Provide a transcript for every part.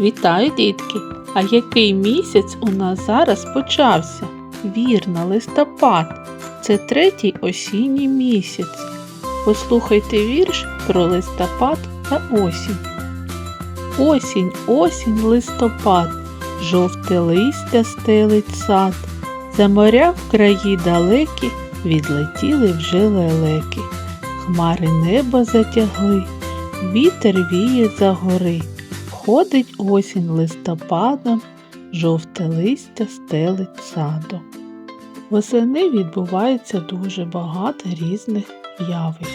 Вітаю, дітки! А який місяць у нас зараз почався? Вірно, листопад. Це третій осінній місяць. Послухайте вірш про листопад та осінь. Осінь, осінь, листопад, жовте листя стелить сад. За моря в краї далекі відлетіли вже лелеки. Хмари небо затягли, вітер віє за гори. Ходить осінь листопадом, жовте листя стелить садом. Восени відбувається дуже багато різних явищ.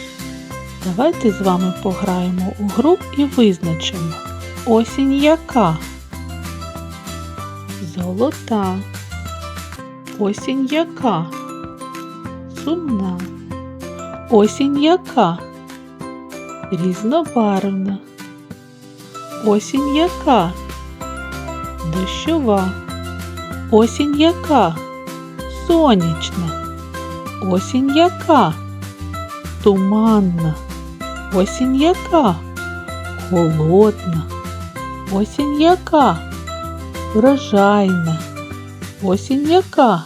Давайте з вами пограємо у гру і визначимо осінь яка? Золота. Осінь яка? Сумна. Осінь яка? Різнобарвна. Осінь яка? Дощова. Осінь яка? Сонячна. Осінь яка? Туманна. Осінь яка? Холодна. Осінь яка? Врожайна. Осінь яка?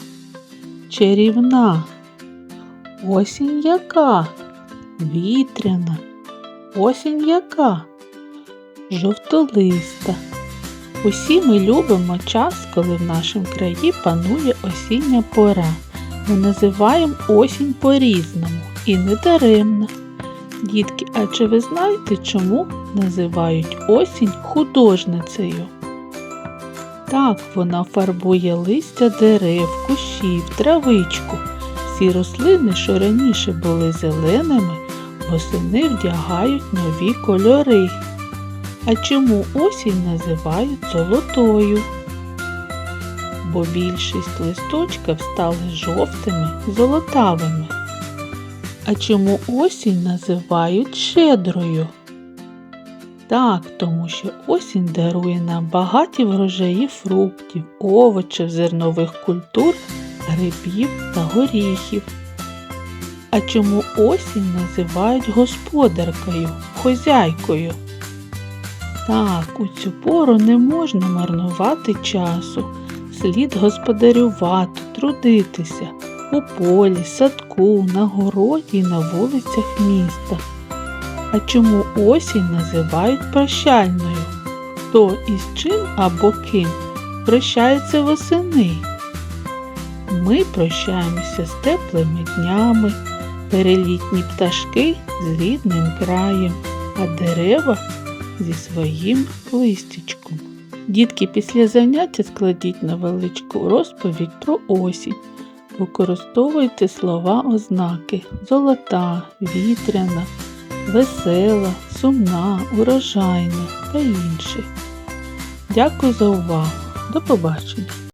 Чарівна. Осінь яка? Вітряна. Осінь яка? Жовтолиста. Усі ми любимо час, коли в нашому краї панує осіння пора. Ми називаємо осінь по-різному і не даремно. Дітки, а чи ви знаєте, чому називають осінь художницею? Так, вона фарбує листя дерев, кущів, травичку. Всі рослини, що раніше були зеленими, восени вдягають нові кольори. А чому осінь називають золотою? Бо більшість листочків стали жовтими, золотавими. А чому осінь називають щедрою? Так, тому що осінь дарує нам багаті врожаї фруктів, овочів, зернових культур, грибів та горіхів. А чому осінь називають господаркою, хозяйкою? Так, у цю пору не можна марнувати часу, слід господарювати, трудитися у полі, садку, на городі і на вулицях міста. А чому осінь називають прощальною? Хто із чим або ким прощається восени? Ми прощаємося з теплими днями, перелітні пташки з рідним краєм, а дерева зі своїм листячком. Дітки після заняття складіть невеличку розповідь про осінь. Використовуйте слова ознаки золота, вітряна, весела, сумна, урожайна та інші. Дякую за увагу. До побачення!